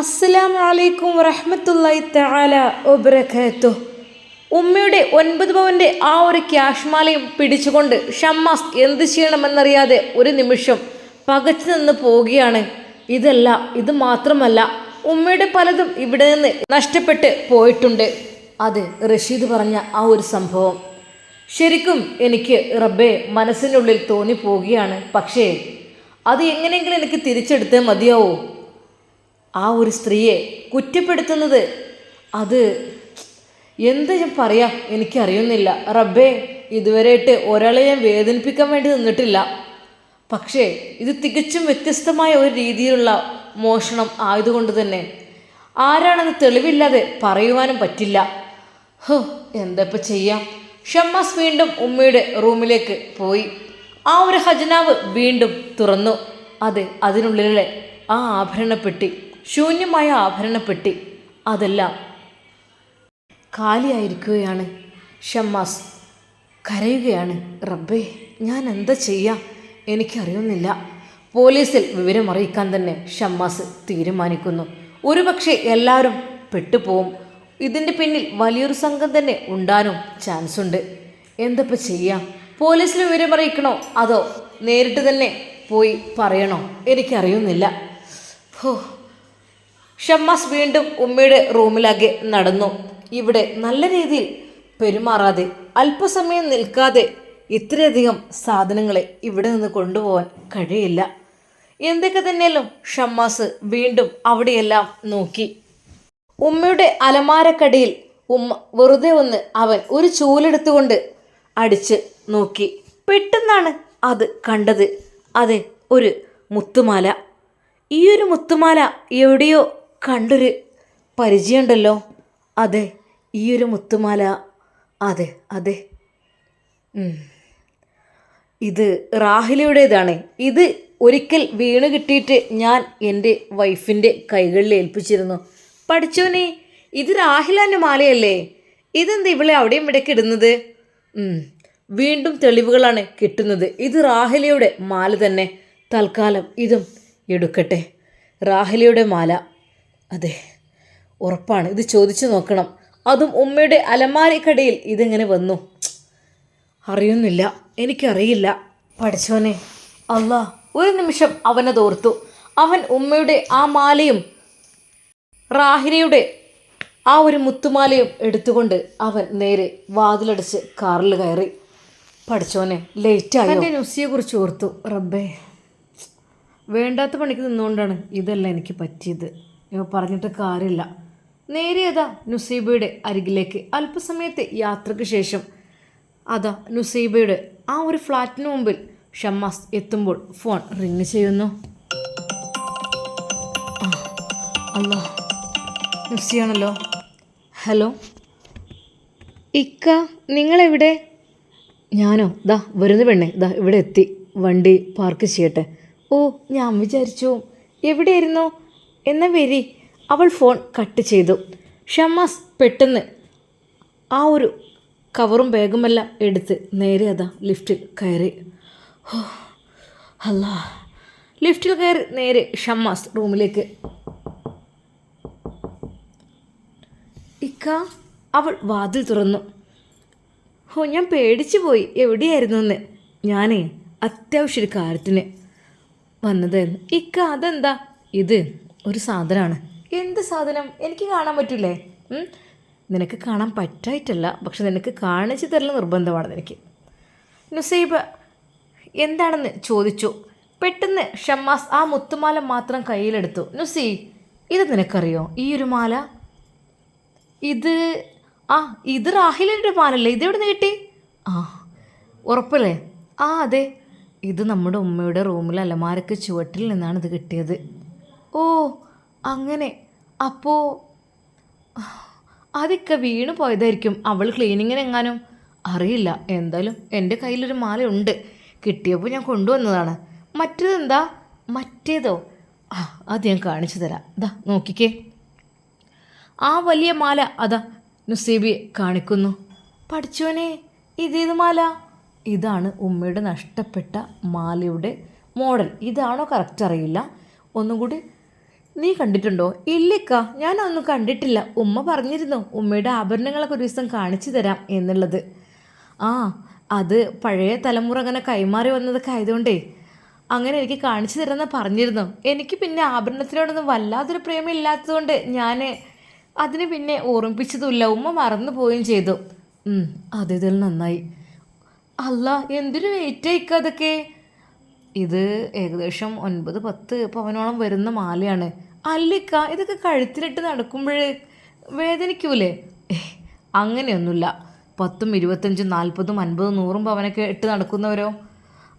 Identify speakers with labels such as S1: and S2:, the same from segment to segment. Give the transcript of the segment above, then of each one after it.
S1: അസ്സലാമു അലൈക്കും വറഹമത്തല്ലായി തആല വബറകാതുഹു. ഉമ്മയുടെ ഒൻപത് പവന്റെ ആ ഒരു ക്യാഷ്മാലയും പിടിച്ചുകൊണ്ട് ഷമ്മാസ് എന്ത് ചെയ്യണമെന്നറിയാതെ ഒരു നിമിഷം പകച്ചു നിന്ന് പോവുകയാണ്. ഇതല്ല ഇത് മാത്രമല്ല ഉമ്മയുടെ പലതും ഇവിടെ നിന്ന് നഷ്ടപ്പെട്ട് പോയിട്ടുണ്ട്. അത് റഷീദ് പറഞ്ഞ ആ ഒരു സംഭവം. ശരിക്കും എനിക്ക് റബ്ബെ മനസ്സിനുള്ളിൽ തോന്നിപ്പോവുകയാണ്. പക്ഷേ അത് എങ്ങനെയെങ്കിലും എനിക്ക് തിരിച്ചെടുത്തേ മതിയാവോ. ആ ഒരു സ്ത്രീയെ കുറ്റപ്പെടുത്തുന്നത്? അത് എന്ത് ഞാൻ പറയാം? എനിക്കറിയുന്നില്ല. റബ്ബേ ഇതുവരെയായിട്ട് ഒരാളെ ഞാൻ വേദനിപ്പിക്കാൻ വേണ്ടി നിന്നിട്ടില്ല. പക്ഷേ ഇത് തികച്ചും വ്യത്യസ്തമായ ഒരു രീതിയിലുള്ള മോഷണം ആയതുകൊണ്ട് തന്നെ ആരാണെന്ന് തെളിവില്ലാതെ പറയുവാനും പറ്റില്ല. ഹോ എന്താ ഇപ്പം ചെയ്യാം? ഷമ്മാസ് വീണ്ടും ഉമ്മയുടെ റൂമിലേക്ക് പോയി. ആ ഒരു ഖജനാവ് വീണ്ടും തുറന്നു. അതെ അതിനുള്ളിലെ ആ ആഭരണപ്പെട്ടി ശൂന്യമായ ആഭരണപ്പെട്ടി അതെല്ലാം കാലിയായിരിക്കുകയാണ്. ഷമ്മാസ് കരയുകയാണ്. റബ്ബേ ഞാൻ എന്താ ചെയ്യാം? എനിക്കറിയുന്നില്ല. പോലീസിൽ വിവരം അറിയിക്കാൻ തന്നെ ഷമ്മാസ് തീരുമാനിക്കുന്നു. ഒരുപക്ഷെ എല്ലാവരും പെട്ടുപോകും ഇതിന്റെ പിന്നിൽ വലിയൊരു സംഘം തന്നെ ഉണ്ടാനും ചാൻസ് ഉണ്ട് എന്തപ്പോൾ ചെയ്യാം പോലീസിൽ വിവരമറിയിക്കണോ അതോ നേരിട്ട് തന്നെ പോയി പറയണോ? എനിക്കറിയുന്നില്ല. ഹോ ഷമ്മാസ് വീണ്ടും ഉമ്മയുടെ റൂമിലാകെ നടന്നു. ഇവിടെ നല്ല രീതിയിൽ പെരുമാറാതെ അല്പസമയം നിൽക്കാതെ ഇത്രയധികം സാധനങ്ങളെ ഇവിടെ നിന്ന് കൊണ്ടുപോകാൻ കഴിയില്ല. എന്തൊക്കെ തന്നെയാലും ഷമ്മാസ് വീണ്ടും അവിടെയെല്ലാം നോക്കി. ഉമ്മയുടെ അലമാരക്കടിയിൽ ഉമ്മ വെറുതെ ഒന്ന് അവൻ ഒരു ചൂലെടുത്തുകൊണ്ട് അടിച്ച് നോക്കി. പെട്ടെന്നാണ് അത് കണ്ടത്. അതെ ഒരു മുത്തുമാല. ഈ ഒരു മുത്തുമാല എവിടെയോ കണ്ടൊരു പരിചയമുണ്ടല്ലോ. അതെ ഈ ഒരു മുത്തുമാല. അതെ അതെ. ഇത് റാഹിലയുടേതാണ്. ഇത് ഒരിക്കൽ വീണ് കിട്ടിയിട്ട് ഞാൻ എന്റെ വൈഫിന്റെ കൈകളിൽ ഏൽപ്പിച്ചിരുന്നു. പഠിച്ചോനെ ഇത് രാഹിലാന്റെ മാലയല്ലേ? ഇതെന്താ ഇവളെ അവിടെയും ഇവിടേക്ക് ഇടുന്നത്? വീണ്ടും തെളിവുകളാണ് കിട്ടുന്നത്. ഇത് റാഹിലയുടെ മാല തന്നെ. തൽക്കാലം ഇതും എടുക്കട്ടെ. റാഹിലയുടെ മാല. അതെ ഉറപ്പാണ്. ഇത് ചോദിച്ചു നോക്കണം. അതും ഉമ്മയുടെ അലമാരിക്കടയിൽ ഇതെങ്ങനെ വന്നു. അറിയുന്നില്ല. എനിക്കറിയില്ല. പഠിച്ചോനെ അല്ല ഒരു നിമിഷം അവനെ അവനതോർത്തു. അവൻ ഉമ്മയുടെ ആ മാലയും റാഹിനയുടെ ആ ഒരു മുത്തുമാലയും എടുത്തുകൊണ്ട് അവൻ നേരെ വാതിലടിച്ച് കാറിൽ കയറി. പഠിച്ചോനെ ലേറ്റായി? എന്റെ കുറിച്ച് ഓർത്തു. റബ്ബേ വേണ്ടാത്ത പണിക്ക് നിന്നുകൊണ്ടാണ് ഇതല്ല എനിക്ക് പറ്റിയത്. പറഞ്ഞിട്ട് കാര്യമില്ല. നേരിയതാ നുസീബയുടെ അരികിലേക്ക് അല്പസമയത്തെ യാത്രയ്ക്ക് ശേഷം. അതാ നുസീബയുടെ ആ ഒരു ഫ്ലാറ്റിന് മുമ്പിൽ ഷമ്മാസ് എത്തുമ്പോൾ ഫോൺ റിങ് ചെയ്യുന്നു. അല്ലോ അല്ലാ നുസിയാണല്ലോ. ഹലോ? ഇക്ക നിങ്ങളെവിടെ? ഞാനോ? ദാ വരുന്ന പെണ്ണെ. ദാ ഇവിടെ എത്തി. വണ്ടി പാർക്ക് ചെയ്യട്ടെ. ഓ ഞാൻ വിചാരിച്ചു. എവിടെയായിരുന്നു? എന്നാ വരി അവൾ ഫോൺ കട്ട് ചെയ്തു. ഷമ്മാസ് പെട്ടെന്ന് ആ ഒരു കവറും ബാഗുമെല്ലാം എടുത്ത് നേരെ അതാ ലിഫ്റ്റിൽ കയറി. അല്ലാ. ലിഫ്റ്റിൽ കയറി നേരെ ഷമ്മാസ് റൂമിലേക്ക്. ഇക്ക അവൾ വാതിൽ തുറന്നു. ഹോ ഞാൻ പേടിച്ചു പോയി. എവിടെയായിരുന്നു എന്ന് ഞാനേ അത്യാവശ്യ ഒരു കാര്യത്തിന് വന്നതായിരുന്നു. ഇക്ക അതെന്താ? ഇത് ഒരു സാധനമാണ് എന്ത് സാധനം? എനിക്ക് കാണാൻ പറ്റില്ലേ? നിനക്ക് കാണാൻ പറ്റായിട്ടല്ല പക്ഷെ നിനക്ക് കാണിച്ചു തരൽ നിർബന്ധമാണ് നിനക്ക്. നുസൈബ എന്താണെന്ന് ചോദിച്ചു? പെട്ടെന്ന് ഷമ്മാസ് ആ മുത്തുമാല മാത്രം കയ്യിലെടുത്തു. നുസി ഇത് നിനക്കറിയോ? ഈ ഒരു മാല? ഇത് ആ ഇത് റാഹിലിന്റെ മാലല്ലേ? ഇത് എവിടെ കിട്ടി? ആ ഉറപ്പല്ലേ? ആ അതെ. ഇത് നമ്മുടെ ഉമ്മയുടെ റൂമിൽ അലമാരക്ക് ചുവട്ടിൽ നിന്നാണ് ഇത് കിട്ടിയത്. ഓ അങ്ങനെ. അപ്പോൾ അതൊക്കെ വീണ് പോയതായിരിക്കും. അവൾ ക്ലീനിങ്ങിന് എങ്ങാനും അറിയില്ല. എന്തായാലും എന്റെ കയ്യിലൊരു മാലയുണ്ട്. കിട്ടിയപ്പോൾ ഞാൻ കൊണ്ടുവന്നതാണ്. മറ്റേതെന്താ? മറ്റേതോ? ആ അത് ഞാൻ കാണിച്ചു തരാം. ഇതാ നോക്കിക്കേ. ആ വലിയ മാല അതാ നുസീബിയെ കാണിക്കുന്നു. പഠിച്ചോനെ ഇതേത് മാല? ഇതാണ് ഉമ്മയുടെ നഷ്ടപ്പെട്ട മാലയുടെ മോഡൽ. ഇതാണോ കറക്റ്റ് അറിയില്ല. ഒന്നും കൂടി നീ കണ്ടിട്ടുണ്ടോ? ഇല്ലിക്ക ഞാനൊന്നും കണ്ടിട്ടില്ല. ഉമ്മ പറഞ്ഞിരുന്നു ഉമ്മയുടെ ആഭരണങ്ങളൊക്കെ ഒരു ദിവസം കാണിച്ചു തരാം എന്നുള്ളത്. ആ അത് പഴയ തലമുറ അങ്ങനെ കൈമാറി വന്നതൊക്കെ ആയതുകൊണ്ടേ. അങ്ങനെ എനിക്ക് കാണിച്ചു തരാമെന്ന് പറഞ്ഞിരുന്നു. എനിക്ക് പിന്നെ ആഭരണത്തിനോടൊന്നും വല്ലാത്തൊരു പ്രേമം ഇല്ലാത്തതുകൊണ്ട് ഞാൻ അതിന് പിന്നെ ഓർമ്മിപ്പിച്ചതുമില്ല. ഉമ്മ മറന്നു പോവുകയും ചെയ്തു. അത് ഇതിൽ നന്നായി. അല്ല എന്തൊരു വെയിറ്റ് അതൊക്കെ? ഇത് ഏകദേശം ഒൻപത് പത്ത് പവനോളം വരുന്ന മാലയാണ്. അല്ലിക്ക ഇതൊക്കെ കഴുത്തിലിട്ട് നടക്കുമ്പോഴേ വേദനിക്കൂലേ? അങ്ങനെയൊന്നുമില്ല. പത്തും ഇരുപത്തഞ്ചും നാൽപ്പതും അൻപതും നൂറും പവനൊക്കെ ഇട്ട് നടക്കുന്നവരോ?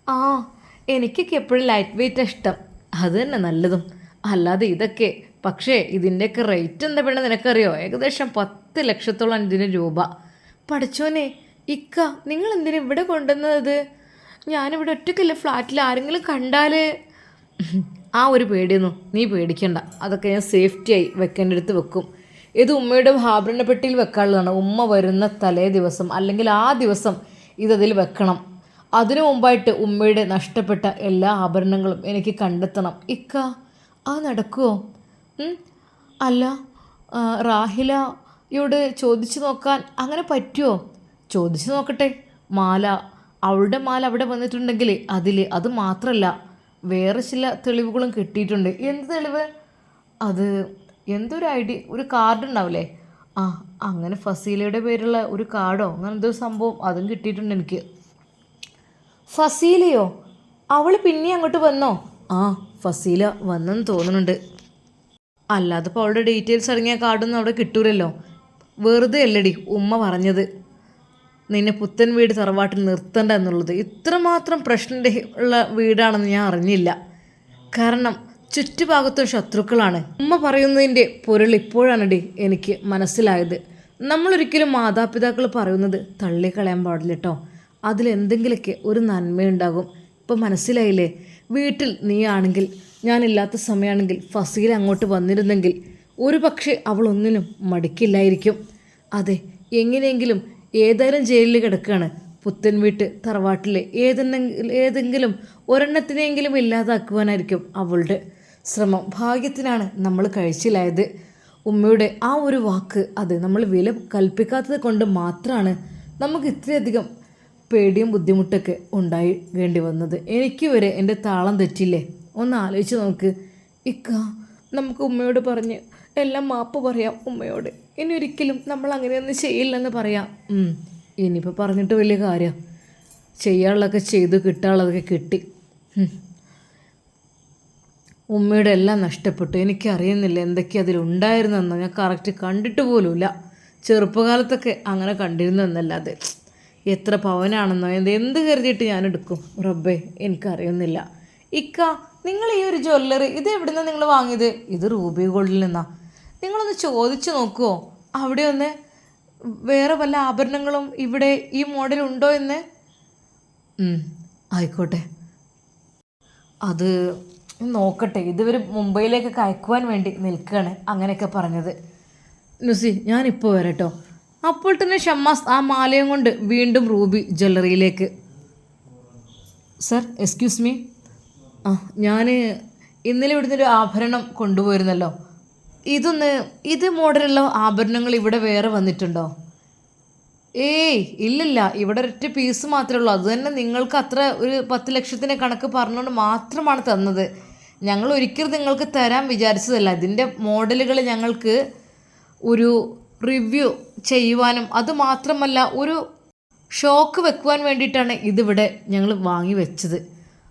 S1: ആ എനിക്കൊക്കെ എപ്പോഴും ലൈറ്റ് വെയിറ്റ് ഇഷ്ടം. അത് തന്നെ നല്ലതും. അല്ലാതെ ഇതൊക്കെ പക്ഷേ ഇതിന്റെയൊക്കെ റേറ്റ് എന്താ വേണ്ട നിനക്കറിയോ? ഏകദേശം പത്ത് ലക്ഷത്തോളം ഇതിന് രൂപ. പഠിച്ചോനെ ഇക്ക നിങ്ങൾ എന്തിനാ ഇവിടെ കൊണ്ടുവന്നത്? ഞാനിവിടെ ഒറ്റയ്ക്കല്ലേ ഫ്ലാറ്റിൽ ആരെങ്കിലും കണ്ടാൽ ആ ഒരു പേടിയൊന്നും നീ പേടിക്കണ്ട. അതൊക്കെ ഞാൻ സേഫ്റ്റിയായി വെക്കേണ്ട അടുത്ത് വെക്കും. ഇത് ഉമ്മയുടെ ആഭരണ പെട്ടിയിൽ വെക്കാനുള്ളതാണ്. ഉമ്മ വരുന്ന തലേ ദിവസം അല്ലെങ്കിൽ ആ ദിവസം ഇതതിൽ വെക്കണം. അതിനു മുമ്പായിട്ട് ഉമ്മയുടെ നഷ്ടപ്പെട്ട എല്ലാ ആഭരണങ്ങളും എനിക്ക് കണ്ടെത്തണം. ഇക്ക ആ നടക്കുമോ അല്ല റാഹിലയോട് ചോദിച്ചു നോക്കാൻ അങ്ങനെ പറ്റുമോ ചോദിച്ചു നോക്കട്ടെ. മാല അവളുടെ മാല അവിടെ വന്നിട്ടുണ്ടെങ്കിൽ അതിൽ അത് മാത്രമല്ല വേറെ ചില തെളിവുകളും കിട്ടിയിട്ടുണ്ട്. എന്ത് തെളിവ്? അത് എന്തൊരു ഐ ഡി ഒരു കാർഡ് ഉണ്ടാവില്ലേ? ആ അങ്ങനെ ഫസീലയുടെ പേരുള്ള ഒരു കാർഡോ അങ്ങനെ എന്തോ സംഭവം അതും കിട്ടിയിട്ടുണ്ട് എനിക്ക്. ഫസീലയോ? അവൾ പിന്നെ അങ്ങോട്ട് വന്നോ? ആ ഫസീല വന്നെന്ന് തോന്നുന്നുണ്ട്. അല്ലാതെ ഇപ്പോൾ അവളുടെ ഡീറ്റെയിൽസ് അടങ്ങിയ കാർഡൊന്നും അവിടെ കിട്ടൂലല്ലോ. വെറുതെ അല്ലടി ഉമ്മ പറഞ്ഞത്. നിന്നെ പുത്തൻ വീട് തറവാട്ടിൽ നിർത്തണ്ട എന്നുള്ളത് ഇത്രമാത്രം പ്രശ്നന്റെ ഉള്ള വീടാണെന്ന് ഞാൻ അറിഞ്ഞില്ല. കാരണം ചുറ്റുഭാഗത്തും ശത്രുക്കളാണ്. ഉമ്മ പറയുന്നതിന്റെ പൊരുൾ ഇപ്പോഴാണടി എനിക്ക് മനസ്സിലായത്. നമ്മളൊരിക്കലും മാതാപിതാക്കൾ പറയുന്നത് തള്ളിക്കളയാൻ പാടില്ല കേട്ടോ അതിലെന്തെങ്കിലുമൊക്കെ ഒരു നന്മയുണ്ടാകും. ഇപ്പം മനസ്സിലായില്ലേ? വീട്ടിൽ നീയാണെങ്കിൽ ഞാനില്ലാത്ത സമയമാണെങ്കിൽ ഫസീൽ അങ്ങോട്ട് വന്നിരുന്നെങ്കിൽ ഒരു പക്ഷേ അവളൊന്നിനും മടിക്കില്ലായിരിക്കും. അതെ എങ്ങനെയെങ്കിലും ഏതായാലും ജയിലിൽ കിടക്കുകയാണ് പുത്തൻ വീട്ട് തറവാട്ടിൽ ഏതെന്നെങ്കിലും ഏതെങ്കിലും ഒരെണ്ണത്തിനെങ്കിലും ഇല്ലാതാക്കുവാനായിരിക്കും അവളുടെ ശ്രമം. ഭാഗ്യത്തിനാണ് നമ്മൾ കഴിച്ചിലായത്. ഉമ്മയുടെ ആ ഒരു വാക്ക് അത് നമ്മൾ വില കൽപ്പിക്കാത്തത് കൊണ്ട് മാത്രമാണ് നമുക്ക് ഇത്രയധികം പേടിയും ബുദ്ധിമുട്ടൊക്കെ ഉണ്ടായി വേണ്ടി വന്നത്. എനിക്ക് വരെ എന്റെ താളം തെറ്റില്ലേ? ഒന്ന് ആലോചിച്ച് നോക്ക്. ഇക്ക നമുക്ക് ഉമ്മയോട് പറഞ്ഞ് എല്ലാം മാപ്പ് പറയാം ഉമ്മയോട്. ഇനി ഒരിക്കലും നമ്മൾ അങ്ങനെയൊന്നും ചെയ്യില്ലെന്ന് പറയാം. ഇനിയിപ്പോൾ പറഞ്ഞിട്ട് വലിയ കാര്യം. ചെയ്യാനുള്ളതൊക്കെ ചെയ്തു കിട്ടാനുള്ളതൊക്കെ കിട്ടി. ഉമ്മയുടെ എല്ലാം നഷ്ടപ്പെട്ടു. എനിക്കറിയുന്നില്ല എന്തൊക്കെ അതിലുണ്ടായിരുന്നെന്ന് ഞാൻ കറക്റ്റ് കണ്ടിട്ട് പോലുമില്ല. ചെറുപ്പകാലത്തൊക്കെ അങ്ങനെ കണ്ടിരുന്നു എന്നല്ലാതെ. എത്ര പവനാണെന്നോ എന്ത് എന്ത് കരുതിയിട്ട് ഞാൻ എടുക്കും? റബ്ബേ എനിക്കറിയുന്നില്ല ഇക്ക നിങ്ങൾ ഈ ഒരു ജ്വല്ലറി ഇത് എവിടെ നിന്നാണ് നിങ്ങൾ വാങ്ങിയത്? ഇത് റൂബി ഗോൾഡിൽ നിന്നാ. നിങ്ങളൊന്ന് ചോദിച്ചു നോക്കുമോ അവിടെ ഒന്ന് വേറെ വല്ല ആഭരണങ്ങളും ഇവിടെ ഈ മോഡൽ ഉണ്ടോ എന്ന്? ആയിക്കോട്ടെ. അത് നോക്കട്ടെ. ഇതുവരെ മുംബൈയിലേക്കൊക്കെ അയക്കുവാൻ വേണ്ടി നിൽക്കുകയാണ് അങ്ങനെയൊക്കെ പറഞ്ഞത്. നുസി ഞാനിപ്പോൾ വരട്ടോ. അപ്പോൾ തന്നെ ഷമ്മാസ് ആ മാലയും കൊണ്ട് വീണ്ടും റൂബി ജ്വല്ലറിയിലേക്ക്. Sir excuse me. ആ ഞാൻ ഇന്നലെ ഇവിടുന്ന് ഒരു ആഭരണം കൊണ്ടുപോയിരുന്നല്ലോ. ഇതൊന്ന് ഇത് മോഡലുള്ള ആഭരണങ്ങൾ ഇവിടെ വേറെ വന്നിട്ടുണ്ടോ? ഏയ് ഇല്ലില്ല. ഇവിടെ ഒരൊറ്റ പീസ് മാത്രമേ ഉള്ളൂ. അത് തന്നെ നിങ്ങൾക്ക് അത്ര ഒരു പത്ത് ലക്ഷത്തിന്റെ കണക്ക് പറഞ്ഞുകൊണ്ട് മാത്രമാണ് തന്നത്. ഞങ്ങൾ ഒരിക്കലും നിങ്ങൾക്ക് തരാൻ വിചാരിച്ചതല്ല. ഇതിന്റെ മോഡലുകൾ ഞങ്ങൾക്ക് ഒരു റിവ്യൂ ചെയ്യുവാനും അത് മാത്രമല്ല ഒരു ഷോക്ക് വെക്കുവാൻ വേണ്ടിയിട്ടാണ് ഇതിവിടെ ഞങ്ങൾ വാങ്ങി വെച്ചത്.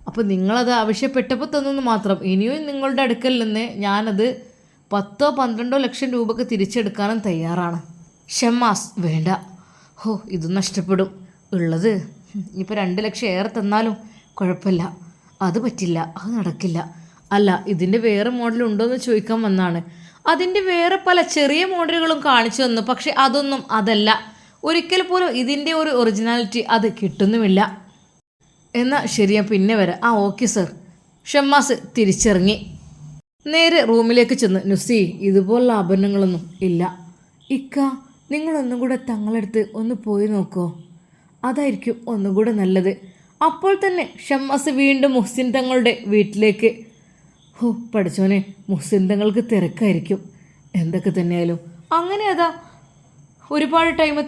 S1: അപ്പോൾ നിങ്ങളത് ആവശ്യപ്പെട്ടപ്പോൾ തന്നെന്ന് മാത്രം. ഇനിയും നിങ്ങളുടെ അടുക്കൽ നിന്ന് ഞാനത് പത്തോ പന്ത്രണ്ടോ ലക്ഷം രൂപക്ക് തിരിച്ചെടുക്കാനും തയ്യാറാണ്. ഷമ്മാസ് വേണ്ട. ഹോ ഇതും നഷ്ടപ്പെടും. ഉള്ളത്? ഇപ്പോൾ രണ്ട് ലക്ഷം ഏറെ തന്നാലും കുഴപ്പമില്ല. അത് പറ്റില്ല അത് നടക്കില്ല. അല്ല ഇതിന്റെ വേറെ മോഡൽ ഉണ്ടോ എന്ന് ചോദിക്കാൻ വന്നാണ്. അതിന്റെ വേറെ പല ചെറിയ മോഡലുകളും കാണിച്ചു തന്നു പക്ഷേ അതൊന്നും അതല്ല. ഒരിക്കൽ പോലും ഇതിന്റെ ഒരു ഒറിജിനാലിറ്റി അത് കിട്ടുന്നുമില്ല. എന്നാൽ ശരിയാ പിന്നെ വരാം. ആ ഓക്കെ സർ. ഷമ്മാസ് തിരിച്ചിറങ്ങി. നേരെ റൂമിലേക്ക് ചെന്ന് നുസി ഇതുപോലുള്ള ആഭരണങ്ങളൊന്നും ഇല്ല. ഇക്ക നിങ്ങളൊന്നും കൂടെ തങ്ങളെടുത്ത് ഒന്ന് പോയി നോക്കോ. അതായിരിക്കും ഒന്നുകൂടെ നല്ലത്. അപ്പോൾ തന്നെ ഷമ്മാസ് വീണ്ടും മുഹ്സിൻ തങ്ങളുടെ വീട്ടിലേക്ക് ഹോ പഠിച്ചോനെ മുഹ്സിൻ മുസ്ലിന്തങ്ങൾക്ക് തിരക്കായിരിക്കും. എന്തൊക്കെ തന്നെയായാലും അങ്ങനെ അതാ ഒരുപാട് ടൈം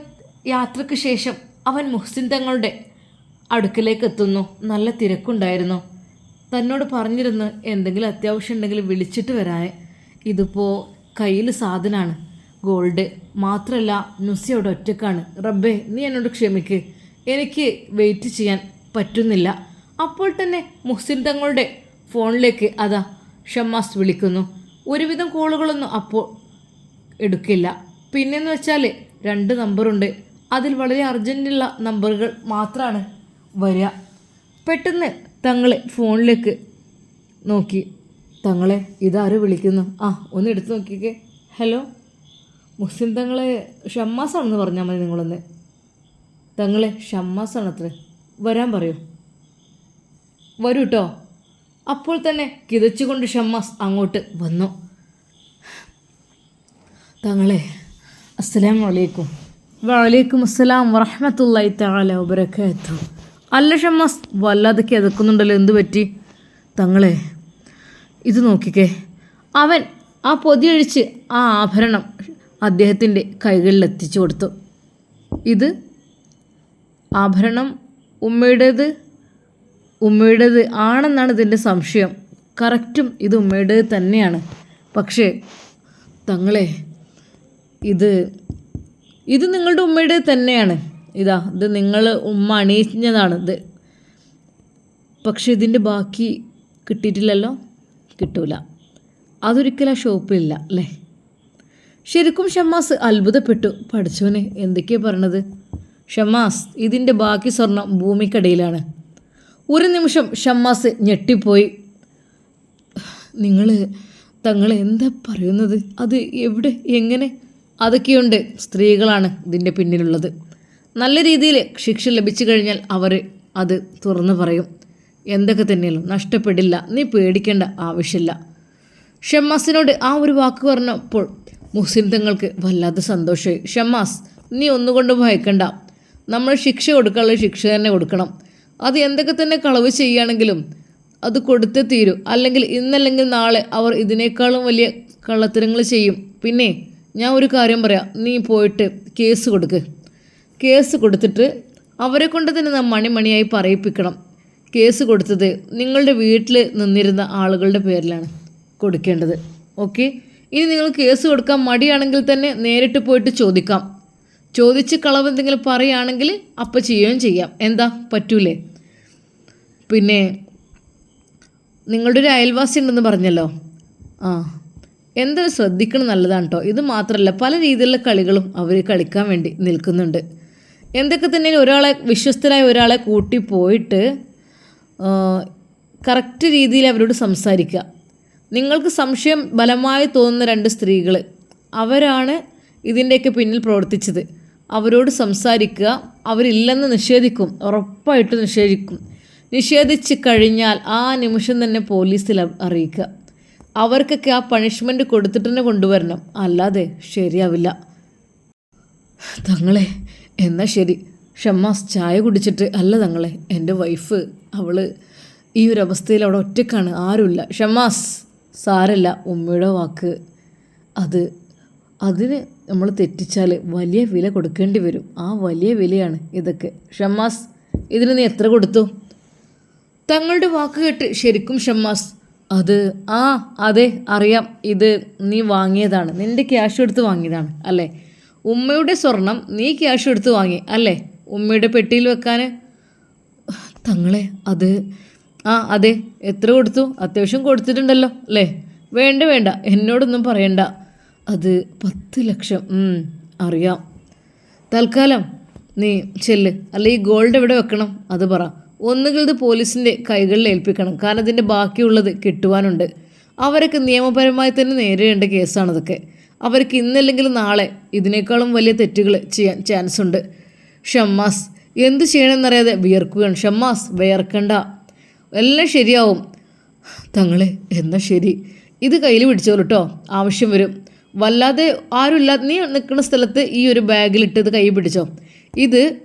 S1: യാത്രയ്ക്ക് ശേഷം അവൻ മുഹ്സിൻ തങ്ങളുടെ അടുക്കിലേക്ക് എത്തുന്നു. നല്ല തിരക്കുണ്ടായിരുന്നു. തന്നോട് പറഞ്ഞിരുന്ന് എന്തെങ്കിലും അത്യാവശ്യം ഉണ്ടെങ്കിൽ വിളിച്ചിട്ട് വരാൻ. ഇതിപ്പോൾ കയ്യിൽ സാധനമാണ് ഗോൾഡ്. മാത്രമല്ല നുസിയോട് ഒറ്റക്കാണ്. റബ്ബേ നീ എന്നോട് ക്ഷമിക്ക്. എനിക്ക് വെയിറ്റ് ചെയ്യാൻ പറ്റുന്നില്ല. അപ്പോൾ തന്നെ മുഹ്സിൻ തങ്ങളുടെ ഫോണിലേക്ക് അതാ ഷമ്മാസ് വിളിക്കുന്നു. ഒരുവിധം കോളുകളൊന്നും അപ്പോൾ എടുക്കില്ല. പിന്നെന്ന് വെച്ചാൽ രണ്ട് നമ്പറുണ്ട്. അതിൽ വളരെ അർജന്റുള്ള നമ്പറുകൾ മാത്രമാണ് വരിക. പെട്ടെന്ന് തങ്ങളെ ഫോണിലേക്ക് നോക്കി. തങ്ങളെ ഇതാരും വിളിക്കുന്നു? ആ ഒന്ന് എടുത്ത് നോക്കിക്കേ. ഹലോ? മുസ്ലിം തങ്ങളെ ഷമ്മാസാണെന്ന് പറഞ്ഞാൽ മതി നിങ്ങളൊന്ന്. തങ്ങളെ ഷമ്മാസാണ് അത്ര വരാൻ പറയൂ. വരൂ കേട്ടോ അപ്പോൾ തന്നെ കിതച്ചുകൊണ്ട് ഷമ്മാസ് അങ്ങോട്ട് വന്നു. തങ്ങളെ അസ്സലാം വലൈക്കും അസ്സലാം വറഹമത്തല്ലായി താല വബറക്കാത്തു അല്ല ഷമ്മാസ് വല്ലാതെ കിതക്കുന്നുണ്ടല്ലോ. എന്തു പറ്റി? തങ്ങളെ ഇത് നോക്കിക്കേ. അവൻ ആ പൊതിയഴിച്ച് ആ ആഭരണം അദ്ദേഹത്തിന്റെ കൈകളിൽ എത്തിച്ചു കൊടുത്തു. ഇത് ആഭരണം ഉമ്മയുടേത്? ഉമ്മയുടേത് ആണെന്നാണ് ഇതിന്റെ സംശയം. കറക്റ്റും ഇത് ഉമ്മയുടേത് തന്നെയാണ്. പക്ഷേ തങ്ങളെ ഇത് ഇത് നിങ്ങളുടെ ഉമ്മയുടേത് തന്നെയാണ്. ഇതാ ഇത് നിങ്ങൾ ഉമ്മ ഇത്. പക്ഷെ ഇതിന്റെ ബാക്കി കിട്ടിയിട്ടില്ലല്ലോ? കിട്ടൂല. അതൊരിക്കലും ആ ഷോപ്പിലില്ല അല്ലേ? ശരിക്കും ഷമ്മാസ് അത്ഭുതപ്പെട്ടു. പഠിച്ചവന് എന്തൊക്കെയാണ് പറഞ്ഞത് ഷമ്മാസ് ഇതിന്റെ ബാക്കി സ്വർണം ഭൂമിക്കടിയിലാണ്. ഒരു നിമിഷം ഷമ്മാസ് ഞെട്ടിപ്പോയി. നിങ്ങൾ തങ്ങൾ എന്താ പറയുന്നത്? അത് എവിടെ എങ്ങനെ? അതൊക്കെയുണ്ട് സ്ത്രീകളാണ് ഇതിന്റെ പിന്നിലുള്ളത്. നല്ല രീതിയിൽ ശിക്ഷ ലഭിച്ചു കഴിഞ്ഞാൽ അവർ അത് തുറന്നു പറയും. എന്തൊക്കെ തന്നെയാലും നഷ്ടപ്പെടില്ല നീ പേടിക്കേണ്ട ആവശ്യമില്ല. ഷമ്മാസിനോട് ആ ഒരു വാക്ക് പറഞ്ഞപ്പോൾ മുസ്ലിം തങ്ങൾക്ക് വല്ലാത്ത സന്തോഷമായി. ഷമ്മാസ് നീ ഒന്നുകൊണ്ടും ഭയക്കണ്ട. നമ്മൾ ശിക്ഷ കൊടുക്കാനുള്ള ശിക്ഷ തന്നെ കൊടുക്കണം. അത് എന്തൊക്കെ തന്നെ കളവ് ചെയ്യുകയാണെങ്കിലും അത് കൊടുത്തേ തീരൂ. അല്ലെങ്കിൽ ഇന്നല്ലെങ്കിൽ നാളെ അവർ ഇതിനേക്കാളും വലിയ കള്ളത്തരങ്ങൾ ചെയ്യും. പിന്നെ ഞാൻ ഒരു കാര്യം പറയാം. നീ പോയിട്ട് കേസ് കൊടുക്ക്. കേസ് കൊടുത്തിട്ട് അവരെ കൊണ്ട് തന്നെ നാം മണിമണിയായി പറയിപ്പിക്കണം. കേസ് കൊടുത്തത് നിങ്ങളുടെ വീട്ടിൽ നിന്നിരുന്ന ആളുകളുടെ പേരിലാണ് കൊടുക്കേണ്ടത്. ഓക്കെ? ഇനി നിങ്ങൾ കേസ് കൊടുക്കാൻ മടിയാണെങ്കിൽ തന്നെ നേരിട്ട് പോയിട്ട് ചോദിക്കാം. ചോദിച്ച് കളവ് എന്തെങ്കിലും പറയുകയാണെങ്കിൽ അപ്പം ചെയ്യുകയും ചെയ്യാം. എന്താ? പറ്റൂലേ? പിന്നെ നിങ്ങളുടെ ഒരു അയൽവാസി ഉണ്ടെന്ന് പറഞ്ഞല്ലോ? ആ. എന്തായാലും ശ്രദ്ധിക്കണം നല്ലതാണ് കേട്ടോ ഇത് മാത്രമല്ല പല രീതിയിലുള്ള കളികളും അവർ കളിക്കാൻ വേണ്ടി നിൽക്കുന്നുണ്ട്. എന്തൊക്കെ തന്നെ ഒരാളെ വിശ്വസ്തരായ ഒരാളെ കൂട്ടി പോയിട്ട് കറക്റ്റ് രീതിയിൽ അവരോട് സംസാരിക്കുക. നിങ്ങൾക്ക് സംശയം ബലമായി തോന്നുന്ന രണ്ട് സ്ത്രീകൾ അവരാണ് ഇതിന്റെയൊക്കെ പിന്നിൽ പ്രവർത്തിച്ചത്. അവരോട് സംസാരിക്കുക. അവരില്ലെന്ന് നിഷേധിക്കും. ഉറപ്പായിട്ട് നിഷേധിക്കും. നിഷേധിച്ച് കഴിഞ്ഞാൽ ആ നിമിഷം തന്നെ പോലീസിൽ അറിയിക്കുക. അവർക്കൊക്കെ ആ പണിഷ്മെന്റ് കൊടുത്തിട്ട് തന്നെ കൊണ്ടുവരണം. അല്ലാതെ ശരിയാവില്ല. തങ്ങളെ എന്നാൽ ശരി. ഷമ്മാസ് ചായ കുടിച്ചിട്ട് അല്ല തങ്ങളെ എന്റെ വൈഫ് അവൾ ഈ ഒരു അവസ്ഥയിൽ അവിടെ ഒറ്റക്കാണ് ആരുമില്ല. ഷമ്മാസ് സാരല്ല ഉമ്മയുടെ വാക്ക്. അത് അതിന് നമ്മൾ തെറ്റിച്ചാൽ വലിയ വില കൊടുക്കേണ്ടി വരും. ആ വലിയ വിലയാണ് ഇതൊക്കെ. ഷമ്മാസ് ഇതിന് നീ എത്ര കൊടുത്തു? തങ്ങളുടെ വാക്ക് കേട്ട് ശരിക്കും ഷമ്മാസ് അത് ആ അതെ അറിയാം. ഇത് നീ വാങ്ങിയതാണ്. നിന്റെ ക്യാഷ് എടുത്ത് വാങ്ങിയതാണ് അല്ലേ? ഉമ്മയുടെ സ്വർണം നീ ക്യാഷ് എടുത്ത് വാങ്ങി അല്ലേ? ഉമ്മയുടെ പെട്ടിയിൽ വെക്കാൻ തങ്ങളെ അത് ആ അതെ എത്ര കൊടുത്തു? അത്യാവശ്യം കൊടുത്തിട്ടുണ്ടല്ലോ അല്ലേ? വേണ്ട വേണ്ട എന്നോടൊന്നും പറയണ്ട. അത് പത്ത് ലക്ഷം അറിയാം. തൽക്കാലം നീ ചെല്ല്. അല്ല ഈ ഗോൾഡ് എവിടെ വെക്കണം? അത് പറ. ഒന്നുകിൽ ഇത് പോലീസിന്റെ കൈകളിൽ ഏൽപ്പിക്കണം. കാരണം അതിന്റെ ബാക്കിയുള്ളത് കിട്ടുവാനുണ്ട്. അവരൊക്കെ നിയമപരമായി തന്നെ നേരിടേണ്ട കേസാണതൊക്കെ അവർക്ക് ഇന്നല്ലെങ്കിൽ നാളെ ഇതിനേക്കാളും വലിയ തെറ്റുകൾ ചെയ്യാൻ ചാൻസ് ഉണ്ട്. ഷമ്മാസ് എന്ത് ചെയ്യണമെന്നറിയാതെ വിയർക്കുകയാണ്. ഷമ്മാസ് വിയർക്കണ്ട. എല്ലാം ശരിയാവും. തങ്ങളെ എന്നാ ശരി. ഇത് കയ്യിൽ പിടിച്ചോളൂ കേട്ടോ ആവശ്യം വരും. വല്ലാതെ ആരുമില്ലാതെ നീ നിൽക്കുന്ന സ്ഥലത്ത് ഈ ഒരു ബാഗിലിട്ട് ഇത് കൈ പിടിച്ചോ. ഇത്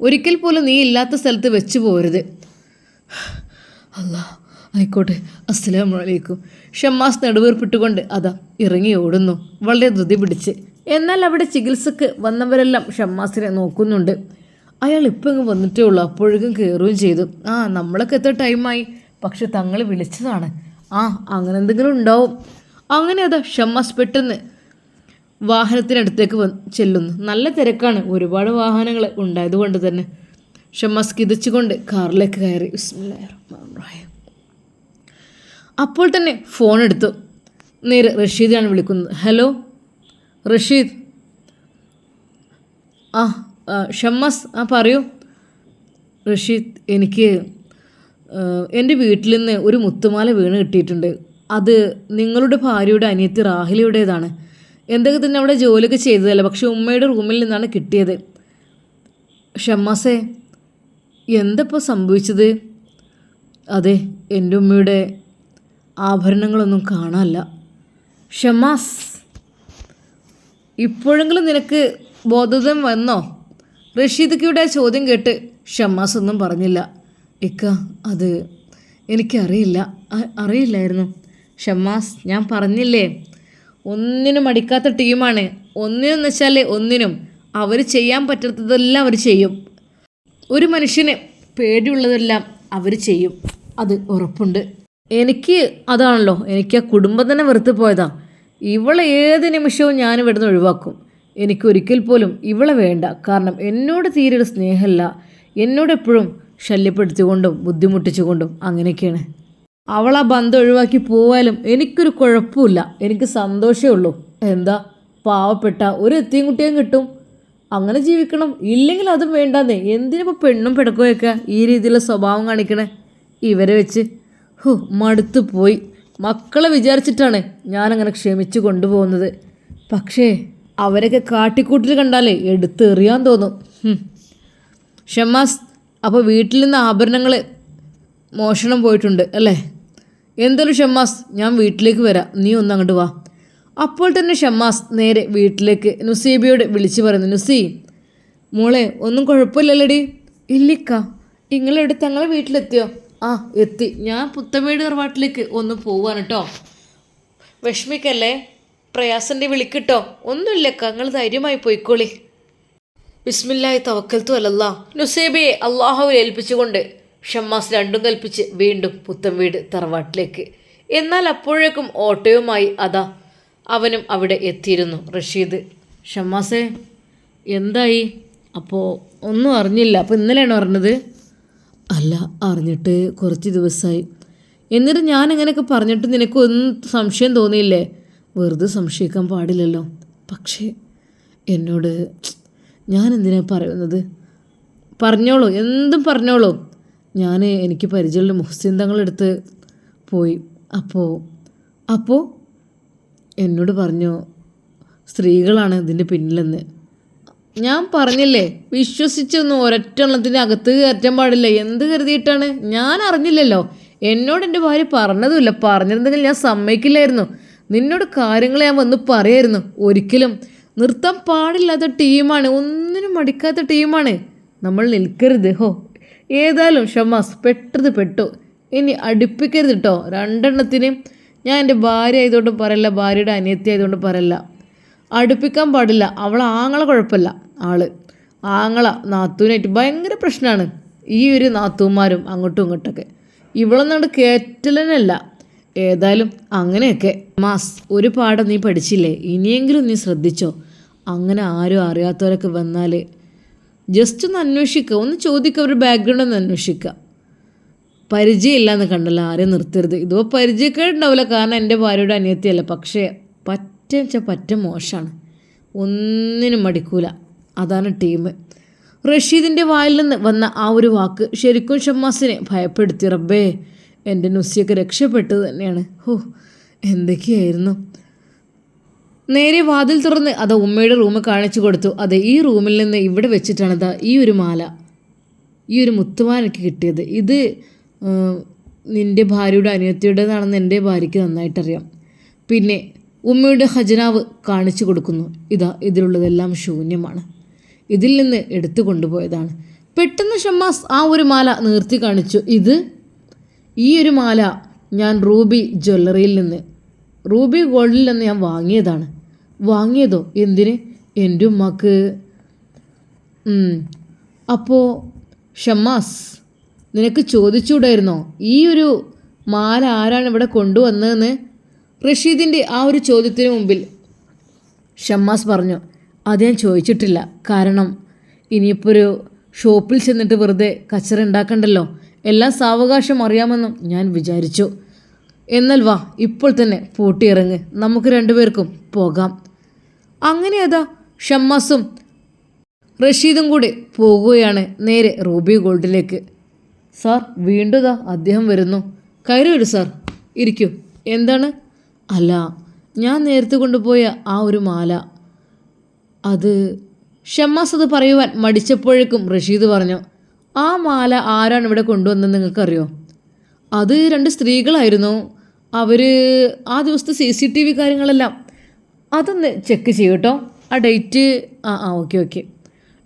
S1: ഒരിക്കൽ പോലും നീ ഇല്ലാത്ത സ്ഥലത്ത് വെച്ച് പോരുത് അല്ല ആയിക്കോട്ടെ അസ്സലാമു അലൈക്കും ഷമ്മാസ് നെടുവേർപ്പിട്ടുകൊണ്ട് അതാ ഇറങ്ങി ഓടുന്നു. വളരെ ധൃതി പിടിച്ച്. എന്നാൽ അവിടെ ചികിത്സക്ക് വന്നവരെല്ലാം ഷമ്മാസിനെ നോക്കുന്നുണ്ട്. അയാൾ ഇപ്പം ഇങ്ങ് വന്നിട്ടേ ഉള്ളൂ. അപ്പോഴേക്കും കയറുകയും ചെയ്തു. ആ നമ്മളൊക്കെ എത്ര ടൈമായി? പക്ഷെ തങ്ങൾ വിളിച്ചതാണ്. ആ അങ്ങനെ എന്തെങ്കിലും ഉണ്ടാവും. അങ്ങനെ അതാ ഷമ്മാസ് പെട്ടെന്ന് വാഹനത്തിനടുത്തേക്ക് വന്ന് ചെല്ലുന്നു. നല്ല തിരക്കാണ്. ഒരുപാട് വാഹനങ്ങൾ ഉണ്ടായതുകൊണ്ട് തന്നെ. ഷമ്മാസ് കിതച്ചുകൊണ്ട് കാറിലേക്ക് കയറി. ബിസ്മില്ലാഹിർ റഹ്മാൻ റഹീം. അപ്പോൾ തന്നെ ഫോൺ എടുത്തു. നേരെ റഷീദിനാണ് വിളിക്കുന്നത്. ഹലോ റഷീദ്? ആ ഷമ്മസ് ആ പറയൂ. റഷീദ് എനിക്ക് എന്റെ വീട്ടിൽ നിന്ന് ഒരു മുത്തുമാല വീണ് കിട്ടിയിട്ടുണ്ട്. അത് നിങ്ങളുടെ ഭാര്യയുടെ അനിയത്തി റാഹിലയുടേതാണ്. എന്തൊക്കെ തന്നെ അവിടെ ജോലിയൊക്കെ ചെയ്തതല്ല? പക്ഷേ ഉമ്മയുടെ റൂമിൽ നിന്നാണ് കിട്ടിയത്. ഷമ്മാസേ എന്തപ്പോൾ സംഭവിച്ചത്? അതെ എന്റെ ഉമ്മയുടെ ആഭരണങ്ങളൊന്നും കാണാനല്ല ഷമാസ് ഇപ്പോഴെങ്കിലും നിനക്ക് ബോധോദയം വന്നോ? റഷീദക്കയുടെ ചോദ്യം കേട്ട് ഷമാസ് ഒന്നും പറഞ്ഞില്ല. ഇക്ക അത് എനിക്കറിയില്ല. അറിയില്ലായിരുന്നു. ഷമാസ് ഞാൻ പറഞ്ഞില്ലേ? ഒന്നിനും അടിക്കാത്ത ടീമാണ്. ഒന്നിനും വെച്ചാൽ ഒന്നിനും. അവർ ചെയ്യാൻ പറ്റാത്തതെല്ലാം അവർ ചെയ്യും. ഒരു മനുഷ്യന് പേടിയുള്ളതെല്ലാം അവർ ചെയ്യും. അത് ഉറപ്പുണ്ട്. എനിക്ക് അതാണല്ലോ എനിക്ക് ആ കുടുംബം തന്നെ വെറുത്ത് പോയതാ. ഇവളെ ഏത് നിമിഷവും ഞാൻ ഇവിടുന്ന് ഒഴിവാക്കും. എനിക്കൊരിക്കൽ പോലും ഇവളെ വേണ്ട. കാരണം എന്നോട് തീരെ ഒരു സ്നേഹമല്ല. എന്നോട് എപ്പോഴും ശല്യപ്പെടുത്തിക്കൊണ്ടും ബുദ്ധിമുട്ടിച്ചുകൊണ്ടും അങ്ങനെയൊക്കെയാണ്. അവൾ ആ ബന്ധം ഒഴിവാക്കി പോവാലും എനിക്കൊരു കുഴപ്പമില്ല. എനിക്ക് സന്തോഷമേ ഉള്ളൂ. എന്താ? പാവപ്പെട്ട ഒരു എത്തിയും കുട്ടിയും കിട്ടും. അങ്ങനെ ജീവിക്കണം. ഇല്ലെങ്കിൽ അതും വേണ്ടാന്നേ. എന്തിനിപ്പോൾ പെണ്ണും പിടക്കുകയൊക്കെ ഈ രീതിയിലുള്ള സ്വഭാവം കാണിക്കണേ? ഇവരെ വെച്ച്. ഹോ മടുത്തു പോയി. മക്കളെ വിചാരിച്ചിട്ടാണ് ഞാനങ്ങനെ ക്ഷമിച്ചു കൊണ്ടുപോകുന്നത്. പക്ഷേ അവരൊക്കെ കാട്ടിക്കൂട്ടിൽ കണ്ടാലേ എടുത്തെറിയാൻ തോന്നും. ഷമാസ് അപ്പോൾ വീട്ടിൽ നിന്ന് ആഭരണങ്ങൾ മോഷണം പോയിട്ടുണ്ട് അല്ലേ? എന്തൊരു ഷമ്മാസ് ഞാൻ വീട്ടിലേക്ക് വരാം. നീ ഒന്ന് അങ്ങോട്ട് വാ. അപ്പോൾ തന്നെ ഷമ്മാസ് നേരെ വീട്ടിലേക്ക് നുസീബിയോട് വിളിച്ചു പറയുന്നു. നുസി മോളെ ഒന്നും കുഴപ്പമില്ലല്ലോടി? ഇല്ലിക്ക നിങ്ങളെടുത്ത് ഞങ്ങളെ വീട്ടിലെത്തിയോ? ആ എത്തി. ഞാൻ പുത്തമേട് തറവാട്ടിലേക്ക് ഒന്ന് പോവാണ് കേട്ടോ വിഷമിക്കല്ലേ? പ്രയാസന്റെ വിളിക്കിട്ടോ? ഒന്നുമില്ലക്ക നിങ്ങൾ ധൈര്യമായി പോയിക്കോളി. ബിസ്മില്ലായി തവക്കൽത്തു അല്ലല്ല നുസേബയെ അള്ളാഹുവിൽ ഏൽപ്പിച്ചുകൊണ്ട് ഷമ്മാസ് രണ്ടും കൽപ്പിച്ച് വീണ്ടും പുത്തൻ വീട് തറവാട്ടിലേക്ക്. എന്നാൽ അപ്പോഴേക്കും ഓട്ടോയുമായി അതാ അവനും അവിടെ എത്തിയിരുന്നു റഷീദ്. ഷമ്മാസേ എന്തായി? അപ്പോൾ ഒന്നും അറിഞ്ഞില്ല. അപ്പോൾ ഇന്നലെയാണോ അറിഞ്ഞത്? അല്ല അറിഞ്ഞിട്ട് കുറച്ച് ദിവസമായി എന്നിട്ട് ഞാൻ അങ്ങനെയൊക്കെ പറഞ്ഞിട്ട് നിനക്കൊന്നും സംശയം തോന്നിയില്ലേ? വെറുതെ സംശയിക്കാൻ പാടില്ലല്ലോ. പക്ഷേ എന്നോട് ഞാൻ എന്തിനാണ് പറയുന്നത്? പറഞ്ഞോളൂ എന്തും പറഞ്ഞോളൂ. ഞാൻ എനിക്ക് പരിചയമുള്ള മുഹസിന്തങ്ങളെടുത്ത് പോയി. അപ്പോൾ അപ്പോൾ എന്നോട് പറഞ്ഞു സ്ത്രീകളാണ് ഇതിന്റെ പിന്നിലെന്ന്. ഞാൻ പറഞ്ഞില്ലേ വിശ്വസിച്ചൊന്നും ഒരൊറ്റെണ്ണത്തിന് അകത്ത് കയറ്റാൻ പാടില്ല. എന്ത് കരുതിയിട്ടാണ്? ഞാൻ അറിഞ്ഞില്ലല്ലോ. എന്നോട് എന്റെ ഭാര്യ പറഞ്ഞതുമില്ല. പറഞ്ഞിരുന്നെങ്കിൽ ഞാൻ സമ്മതിക്കില്ലായിരുന്നു. നിന്നോട് കാര്യങ്ങൾ ഞാൻ വന്ന് പറയായിരുന്നു. ഒരിക്കലും. നിർത്താൻ പാടില്ലാത്ത ടീമാണ്. ഒന്നിനും മടിക്കാത്ത ടീമാണ്. നമ്മൾ നിൽക്കരുത്. ഹോ. ഏതായാലും ഷമാസ് പെട്ടത് പെട്ടു. ഇനി അടുപ്പിക്കരുത് കേട്ടോ രണ്ടെണ്ണത്തിന് ഞാൻ എന്റെ ഭാര്യ ആയതുകൊണ്ട് പറയല്ല ഭാര്യയുടെ അനിയത്തി ആയതുകൊണ്ട് പറയല്ല. അടുപ്പിക്കാൻ പാടില്ല. അവൾ ആങ്ങളെ കുഴപ്പമില്ല. ആൾ. ആങ്ങള നാത്തൂനായിട്ട് ഭയങ്കര പ്രശ്നമാണ്. ഈ ഒരു നാത്തൂന്മാരും അങ്ങോട്ടും ഇങ്ങോട്ടൊക്കെ. ഇവളൊന്നും കയറ്റലനല്ല ഏതായാലും അങ്ങനെയൊക്കെ. മാസ് ഒരു പാഠം നീ പഠിച്ചില്ലേ? ഇനിയെങ്കിലും നീ ശ്രദ്ധിച്ചോ? അങ്ങനെ ആരും അറിയാത്തവരൊക്കെ വന്നാൽ ജസ്റ്റ് ഒന്ന് അന്വേഷിക്കുക ഒന്ന് ചോദിക്കുക അവരുടെ ബാക്ക്ഗ്രൗണ്ട് ഒന്ന് അന്വേഷിക്കുക പരിചയമില്ല എന്ന് കണ്ടല്ലോ. ആരെയും നിർത്തരുത്. ഇതുപോലെ പരിചയക്കേടുണ്ടാവില്ല. കാരണം എന്റെ ഭാര്യയുടെ അനിയത്തിയല്ല. പക്ഷേ പറ്റ വെച്ചാൽ പറ്റ മോശമാണ് ഒന്നിനും മടിക്കൂല. അതാണ് ടീം റഷീദിന്റെ വായിൽ നിന്ന് വന്ന ആ ഒരു വാക്ക് ശരിക്കും ഷമ്മാസിനെ ഭയപ്പെടുത്തി. റബ്ബേ എന്റെ നുസിയൊക്കെ രക്ഷപ്പെട്ടത് തന്നെയാണ്. ഹോ എന്തൊക്കെയായിരുന്നു? നേരെ വാതിൽ തുറന്ന് അത് ഉമ്മയുടെ റൂം കാണിച്ചു കൊടുത്തു. അത് ഈ റൂമിൽ നിന്ന് ഇവിടെ വെച്ചിട്ടാണ് ഇതാ ഈ ഒരു മാല ഈ ഒരു മുത്തുമാല കിട്ടിയത്. ഇത് നിന്റെ ഭാര്യയുടെ അനിയത്തിയുടേതാണെന്ന് എന്റെ ഭാര്യയ്ക്ക് നന്നായിട്ടറിയാം. പിന്നെ ഉമ്മയുടെ ഖജനാവ് കാണിച്ചു കൊടുക്കുന്നു. ഇതാ ഇതിലുള്ളതെല്ലാം ശൂന്യമാണ്. ഇതിൽ നിന്ന് എടുത്തു കൊണ്ടുപോയതാണ്. പെട്ടെന്ന് ഷമ്മാസ് ആ ഒരു മാല നിർത്തി കാണിച്ചു. ഇത്? ഈ ഒരു മാല ഞാൻ റൂബി ജ്വല്ലറിയിൽ നിന്ന് റൂബി ഗോൾഡിൽ നിന്ന് ഞാൻ വാങ്ങിയതാണ്. വാങ്ങിയതോ? എന്തിന്? എന്റെ ഉമ്മക്ക്. അപ്പോൾ ഷമ്മാസ് നിനക്ക് ചോദിച്ചുകൂടായിരുന്നോ ഈ ഒരു മാല ആരാണ് ഇവിടെ കൊണ്ടുവന്നതെന്ന്? റഷീദിന്റെ ആ ഒരു ചോദ്യത്തിന് മുമ്പിൽ ഷമ്മാസ് പറഞ്ഞു അത് ഞാൻ ചോദിച്ചിട്ടില്ല. കാരണം ഇനിയിപ്പോൾ ഒരു ഷോപ്പിൽ ചെന്നിട്ട് വെറുതെ കച്ചറ ഉണ്ടാക്കണ്ടല്ലോ. എല്ലാം സാവകാശം അറിയാമെന്നും ഞാൻ വിചാരിച്ചു. എന്നാൽ വാ ഇപ്പോൾ തന്നെ പൂട്ടിയിറങ്ങ്. നമുക്ക് രണ്ടുപേർക്കും പോകാം. അങ്ങനെ അതാ ഷമ്മാസും റഷീദും കൂടി പോകുകയാണ് നേരെ റൂബി ഗോൾഡിലേക്ക്. സാർ വീണ്ടും അദ്ദേഹം വരുന്നു. കയറി വരൂ സാർ. ഇരിക്കൂ. എന്താണ്? അല്ല ഞാൻ നേരത്തെ കൊണ്ടുപോയ ആ ഒരു മാല. അത് ഷമ്മാസ് അത് പറയുവാൻ മടിച്ചപ്പോഴേക്കും റഷീദ് പറഞ്ഞു ആ മാല ആരാണ് ഇവിടെ കൊണ്ടുവന്നത് നിങ്ങൾക്കറിയോ? അത് രണ്ട് സ്ത്രീകളായിരുന്നു. അവർ ആ ദിവസത്തെ സി സി ടി വി കാര്യങ്ങളെല്ലാം അതൊന്ന് ചെക്ക് ചെയ്യൂ കേട്ടോ ആ ഡേറ്റ് ആ ആ ഓക്കെ ഓക്കെ.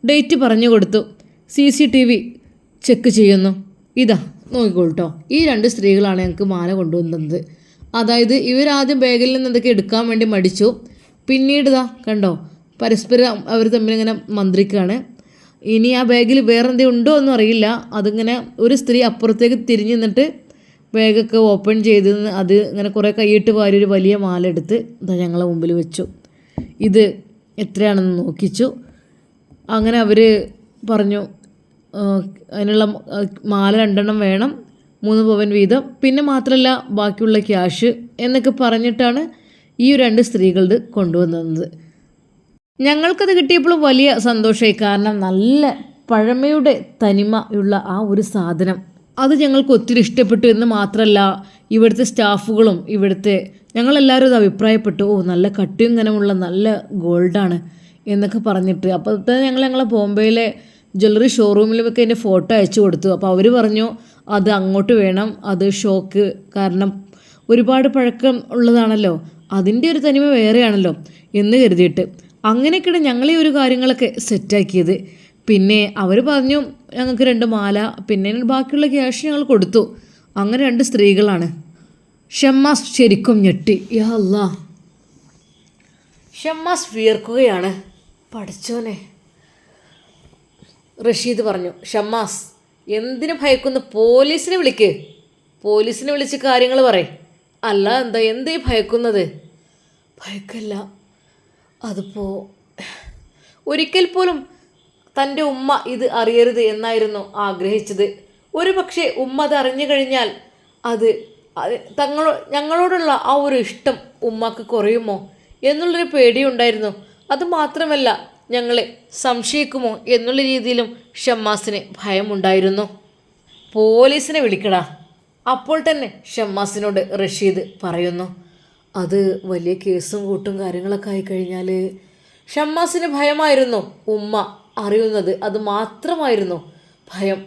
S1: ഡേറ്റ് പറഞ്ഞു കൊടുത്തു. C C T V check ചെയ്യുന്നു. ഇതാ നോക്കിക്കോളൂ കേട്ടോ ഈ രണ്ട് സ്ത്രീകളാണ് ഞങ്ങൾക്ക് മാല കൊണ്ടുവന്നത്. അതായത് ഇവരാദ്യം ബാഗിൽ നിന്ന് എന്തൊക്കെ എടുക്കാൻ വേണ്ടി മടിച്ചു. പിന്നീട് ഇതാ കണ്ടോ പരസ്പരം അവർ തമ്മിലിങ്ങനെ മന്ത്രിക്കുകയാണ് ഇനി ആ ബാഗിൽ വേറെ എന്തെങ്കിലും ഉണ്ടോ എന്നും അറിയില്ല. അതിങ്ങനെ ഒരു സ്ത്രീ അപ്പുറത്തേക്ക് തിരിഞ്ഞു നിന്നിട്ട് ബാഗൊക്കെ ഓപ്പൺ ചെയ്ത് അത് ഇങ്ങനെ കുറേ കൈയിട്ട് വാരി ഒരു വലിയ മാല എടുത്ത് ഇതാ ഞങ്ങളെ മുമ്പിൽ വെച്ചു. ഇത് എത്രയാണെന്ന് നോക്കിച്ചു. അങ്ങനെ അവർ പറഞ്ഞു അതിനുള്ള മാല രണ്ടെണ്ണം വേണം. മൂന്ന് പവൻ വീതം. പിന്നെ മാത്രമല്ല ബാക്കിയുള്ള ക്യാഷ് എന്നൊക്കെ പറഞ്ഞിട്ടാണ് ഈ രണ്ട് സ്ത്രീകളുടെ കൊണ്ടുവന്നത്. ഞങ്ങൾക്കത് കിട്ടിയപ്പോൾ വലിയ സന്തോഷമായി. കാരണം നല്ല പഴമയുടെ തനിമയുള്ള ആ ഒരു സാധനം. അത് ഞങ്ങൾക്ക് ഒത്തിരി ഇഷ്ടപ്പെട്ടു എന്ന് മാത്രമല്ല ഇവിടുത്തെ സ്റ്റാഫുകളും ഇവിടുത്തെ ഞങ്ങളെല്ലാവരും അത് അഭിപ്രായപ്പെട്ടു. ഓ നല്ല കട്ടിയും കനമുള്ള നല്ല ഗോൾഡാണ് എന്നൊക്കെ പറഞ്ഞിട്ട്. അപ്പോൾ തന്നെ ഞങ്ങൾ ഞങ്ങളെ ബോംബെയിലെ ജ്വല്ലറി ഷോറൂമിലൊക്കെ എന്റെ ഫോട്ടോ അയച്ചു കൊടുത്തു. അപ്പോൾ അവർ പറഞ്ഞു അത് അങ്ങോട്ട് വേണം അത് ഷോക്ക് കാരണം. ഒരുപാട് പഴക്കം ഉള്ളതാണല്ലോ. അതിന്റെ ഒരു തനിമ വേറെയാണല്ലോ എന്ന് കരുതിയിട്ട് അങ്ങനെയൊക്കെയാണ് ഞങ്ങളീ ഒരു കാര്യങ്ങളൊക്കെ സെറ്റാക്കിയത്. പിന്നെ അവർ പറഞ്ഞു ഞങ്ങൾക്ക് രണ്ട് മാല പിന്നെ ബാക്കിയുള്ള ക്യാഷ് ഞങ്ങൾ കൊടുത്തു. അങ്ങനെ രണ്ട് സ്ത്രീകളാണ്. ഷമ്മാസ് ശരിക്കും ഞെട്ടി. യാ അല്ലാ. ഷമ്മാസ് വിയർക്കുകയാണ്. പഠിച്ചോനെ. റഷീദ് പറഞ്ഞു ഷമ്മാസ് എന്തിനു ഭയക്കുന്നു? പോലീസിനെ വിളിക്ക്. പോലീസിനെ വിളിച്ച് കാര്യങ്ങൾ പറയും. അല്ല എന്താ എന്തേ ഭയക്കുന്നത്? ഭയക്കല്ല. അതിപ്പോ ഒരിക്കൽ പോലും തന്റെ ഉമ്മ ഇത് അറിയരുത് എന്നായിരുന്നു ആഗ്രഹിച്ചത്. ഒരു പക്ഷേ ഉമ്മ അത് അറിഞ്ഞു കഴിഞ്ഞാൽ അത് തങ്ങളോ ഞങ്ങളോടുള്ള ആ ഒരു ഇഷ്ടം ഉമ്മക്ക് കുറയുമോ? എന്നുള്ളൊരു പേടിയുണ്ടായിരുന്നു. അത് മാത്രമല്ല ഞങ്ങളെ സംശയിക്കുമോ എന്നുള്ള രീതിയിലും ഷമ്മാസിന് ഭയമുണ്ടായിരുന്നു. പോലീസിനെ വിളിക്കടാ. അപ്പോൾ തന്നെ ഷമ്മാസിനോട് റഷീദ് പറയുന്നു. അത് വലിയ കേസും കൂട്ടും കാര്യങ്ങളൊക്കെ ആയിക്കഴിഞ്ഞാൽ ഷമ്മാസിന് ഭയമായിരുന്നു. ഉമ്മ അറിയുന്നത് അത് മാത്രമായിരുന്നു ഭയം.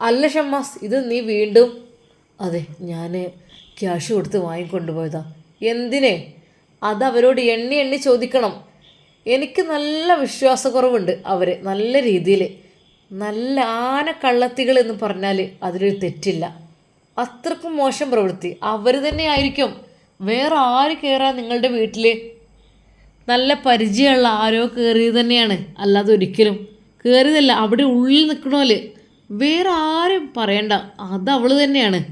S1: അല്ല ഷമ്മാസ് ഇത് നീ വീണ്ടും അതെ ഞാൻ ക്യാഷ് കൊടുത്ത് വാങ്ങിക്കൊണ്ടുപോയതാ. എന്തിനെ? അത് അവരോട് എണ്ണി എണ്ണി ചോദിക്കണം. എനിക്ക് നല്ല വിശ്വാസക്കുറവുണ്ട് അവർ നല്ല രീതിയിൽ നല്ല ആനക്കള്ളത്തികൾ എന്ന് പറഞ്ഞാൽ അതിലൊരു തെറ്റില്ല. അത്രക്കും മോശം പ്രവൃത്തി. അവർ തന്നെ ആയിരിക്കും. വേറെ ആര് കയറാൻ നിങ്ങളുടെ വീട്ടിൽ നല്ല പരിചയമുള്ള ആരോ കയറിയത് തന്നെയാണ്. അല്ലാതെ ഒരിക്കലും. കയറിയതല്ല അവിടെ ഉള്ളിൽ നിൽക്കണോൽ വേറെ ആരും പറയണ്ട. അത് അവൾ തന്നെയാണ്.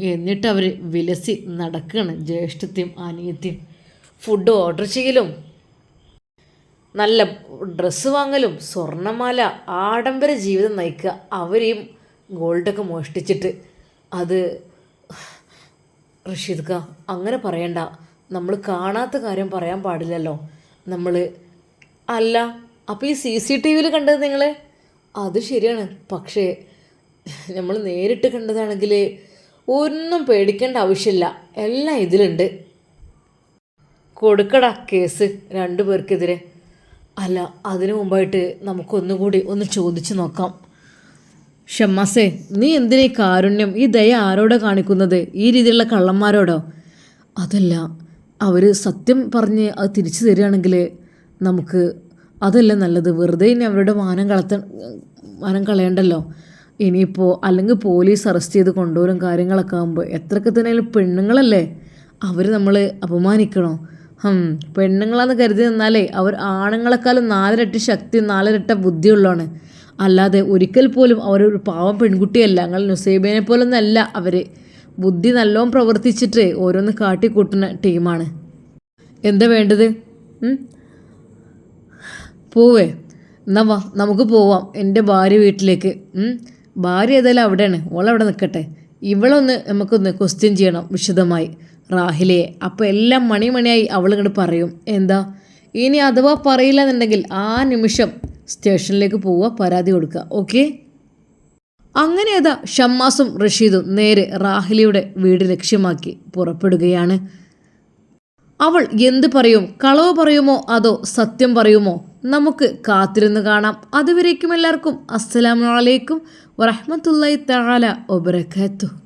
S1: എന്നിട്ട് അവർ വിലസി നടക്കുകയാണ് ജ്യേഷ്ഠത്തെയും അനിയത്തെയും. ഫുഡ് ഓർഡർ ചെയ്യലും. നല്ല ഡ്രസ്സ് വാങ്ങലും സ്വർണമാല ആഡംബര ജീവിതം നയിക്കുക അവരെയും ഗോൾഡൊക്കെ മോഷ്ടിച്ചിട്ട് അത് റഷീദ് ഖാ അങ്ങനെ പറയണ്ട. നമ്മൾ കാണാത്ത കാര്യം പറയാൻ പാടില്ലല്ലോ. നമ്മൾ അല്ല അപ്പോൾ ഈ സി സി ടി വിയിൽ കണ്ടത് നിങ്ങൾ അത് ശരിയാണ്. പക്ഷേ നമ്മൾ നേരിട്ട് കണ്ടതാണെങ്കിൽ ഒന്നും പേടിക്കേണ്ട ആവശ്യമില്ല. എല്ലാം ഇതിലുണ്ട്. കൊടുക്കടാ കേസ് രണ്ടു പേർക്കെതിരെ അല്ല അതിനു മുമ്പായിട്ട് നമുക്കൊന്നുകൂടി ഒന്ന് ചോദിച്ചു നോക്കാം. ഷമ്മാസേ നീ എന്തിനാ കാരുണ്യം ഈ ദയ ആരോടാ കാണിക്കുന്നത്? ഈ രീതിയിലുള്ള കള്ളന്മാരോടോ? അതല്ല അവർ സത്യം പറഞ്ഞ് അത് തിരിച്ചു തരികയാണെങ്കിൽ നമുക്ക് അതല്ല നല്ലത്. വെറുതെ ഇനി അവരുടെ മാനം കളത്ത മാനം കളയണ്ടല്ലോ. ഇനിയിപ്പോൾ അല്ലെങ്കിൽ പോലീസ് അറസ്റ്റ് ചെയ്ത് കൊണ്ടുവരും കാര്യങ്ങളൊക്കെ ആകുമ്പോൾ എത്രയൊക്കെ തന്നെ പെണ്ണുങ്ങളല്ലേ? അവർ നമ്മൾ അപമാനിക്കണോ? പെണ്ണുങ്ങളാന്ന് കരുതി നിന്നാലേ അവർ ആണുങ്ങളെക്കാളും നാലിരട്ടി ശക്തി നാലിരട്ട ബുദ്ധിയുള്ളതാണ് അല്ലാതെ ഒരിക്കൽ പോലും അവരൊരു പാവം പെൺകുട്ടിയല്ല. ഞങ്ങൾ നുസൈബിനെ പോലൊന്നല്ല. അവർ ബുദ്ധി നല്ലോണം പ്രവർത്തിച്ചിട്ട് ഓരോന്ന് കാട്ടിക്കൂട്ടുന്ന ടീമാണ്. എന്താ വേണ്ടത്? പോവേ. എന്നാ വാ നമുക്ക് പോവാം. എന്റെ ഭാര്യ വീട്ടിലേക്ക്. ഭാര്യ ഏതായാലും അവിടെയാണ്. ഓളവിടെ നിൽക്കട്ടെ ഇവളൊന്ന് നമുക്കൊന്ന് ക്വസ്റ്റ്യൻ ചെയ്യണം വിശദമായി. റാഹിലയെ അപ്പോൾ എല്ലാം മണിമണിയായി അവൾ ഇങ്ങോട്ട് പറയും. എന്താ? ഇനി അഥവാ പറയില്ല എന്നുണ്ടെങ്കിൽ ആ നിമിഷം സ്റ്റേഷനിലേക്ക് പോവുക പരാതി കൊടുക്കുക. ഓക്കെ? അങ്ങനെ അതാ ഷമ്മാസും റഷീദും നേരെ റാഹിലയുടെ വീട് ലക്ഷ്യമാക്കി പുറപ്പെടുകയാണ്. അവൾ എന്ത് പറയും? കളവ് പറയുമോ? അതോ സത്യം പറയുമോ? നമുക്ക് കാത്തിരുന്ന് കാണാം. അതുവരേക്കും എല്ലാവർക്കും അസ്സലാമലൈക്കും വറഹമത്തല്ലായി തആല വബറകാതുഹു